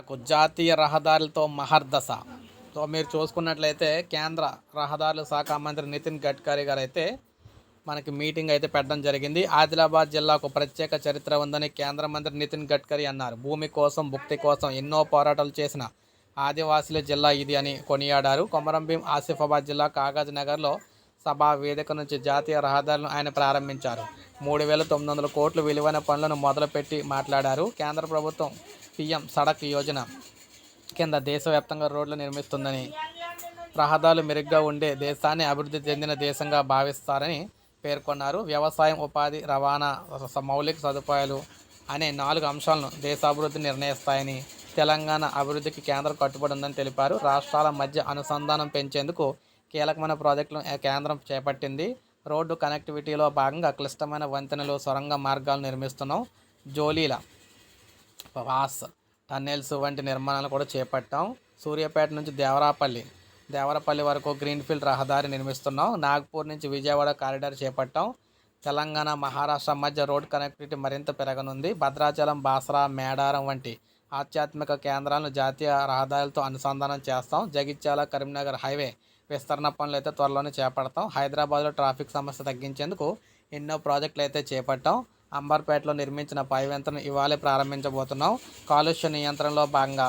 నాకు జాతీయ రహదారులతో మహర్దశ. సో మీరు చూసుకున్నట్లయితే కేంద్ర రహదారుల శాఖ మంత్రి నితిన్ గడ్కరీ గారు అయితే మనకి మీటింగ్ అయితే పెట్టడం జరిగింది. ఆదిలాబాద్ జిల్లాకు ప్రత్యేక చరిత్ర ఉందని కేంద్ర మంత్రి నితిన్ గడ్కరీ అన్నారు. భూమి కోసం భుక్తి కోసం ఎన్నో పోరాటాలు చేసిన ఆదివాసీల జిల్లా ఇది అని కొనియాడారు. కొమరంభీం ఆసిఫాబాద్ జిల్లా కాగజ్ నగర్లో సభా వేదిక నుంచి జాతీయ రహదారులను ఆయన ప్రారంభించారు. మూడు వేల తొమ్మిది వందల కోట్ల విలువైన పనులను మొదలుపెట్టి మాట్లాడారు. కేంద్ర ప్రభుత్వం పీఎం సడక్ యోజన కింద దేశవ్యాప్తంగా రోడ్లు నిర్మిస్తుందని రహదారులు మెరుగ్గా ఉండే దేశాన్ని అభివృద్ధి చెందిన దేశంగా భావిస్తారని పేర్కొన్నారు. వ్యవసాయం ఉపాధి రవాణా మౌలిక సదుపాయాలు అనే నాలుగు అంశాలను దేశాభివృద్ధి నిర్ణయిస్తాయని తెలంగాణ అభివృద్ధికి కేంద్రం కట్టుబడి ఉందని తెలిపారు. రాష్ట్రాల మధ్య అనుసంధానం పెంచేందుకు కీలకమైన ప్రాజెక్టులను కేంద్రం చేపట్టింది? రోడ్డు కనెక్టివిటీలో భాగంగా క్లిష్టమైన వంతెనలు సొరంగ మార్గాలు నిర్మిస్తున్నాం. జోలీల వాస్ టన్నెల్స్ వంటి నిర్మాణాలు కూడా చేపట్టాం. సూర్యాపేట నుంచి దేవరాపల్లి దేవరపల్లి వరకు గ్రీన్ఫీల్డ్ రహదారి నిర్మిస్తున్నాం. నాగ్పూర్ నుంచి విజయవాడ కారిడార్ చేపట్టాం. తెలంగాణ మహారాష్ట్ర మధ్య రోడ్ కనెక్టివిటీ మరింత పెరగనుంది. భద్రాచలం బాసరా మేడారం వంటి ఆధ్యాత్మిక కేంద్రాలను జాతీయ రహదారులతో అనుసంధానం చేస్తాం. జగిత్యాల కరీంనగర్ హైవే విస్తరణ పనులు అయితే త్వరలోనే చేపడతాం. హైదరాబాద్లో ట్రాఫిక్ సమస్య తగ్గించేందుకు ఎన్నో ప్రాజెక్టులు అయితే చేపట్టాం. అంబర్పేటలో నిర్మించిన పైవెంతను ఇవాళే ప్రారంభించబోతున్నాం. కాలుష్య నియంత్రణలో భాగంగా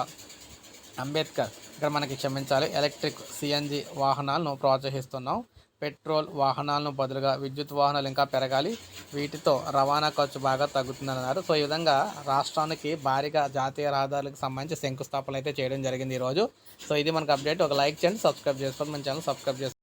అంబేద్కర్ ఇక్కడ మనకి క్షమించాలి. ఎలక్ట్రిక్ సిఎన్జి వాహనాలను ప్రోత్సహిస్తున్నాం. పెట్రోల్ వాహనాలను బదులుగా విద్యుత్ వాహనాలు ఇంకా పెరగాలి. వీటితో రవాణా ఖర్చు బాగా తగ్గుతుందన్నారు. సో ఈ విధంగా రాష్ట్రానికి భారీగా జాతీయ రహదారులకు సంబంధించి శంకుస్థాపన అయితే చేయడం జరిగింది ఈరోజు. సో ఇది మనకు అప్డేట్. ఒక లైక్ చేయండి సబ్స్క్రైబ్ చేసుకోండి. మన ఛానల్ సబ్స్క్రైబ్ చేసుకోండి.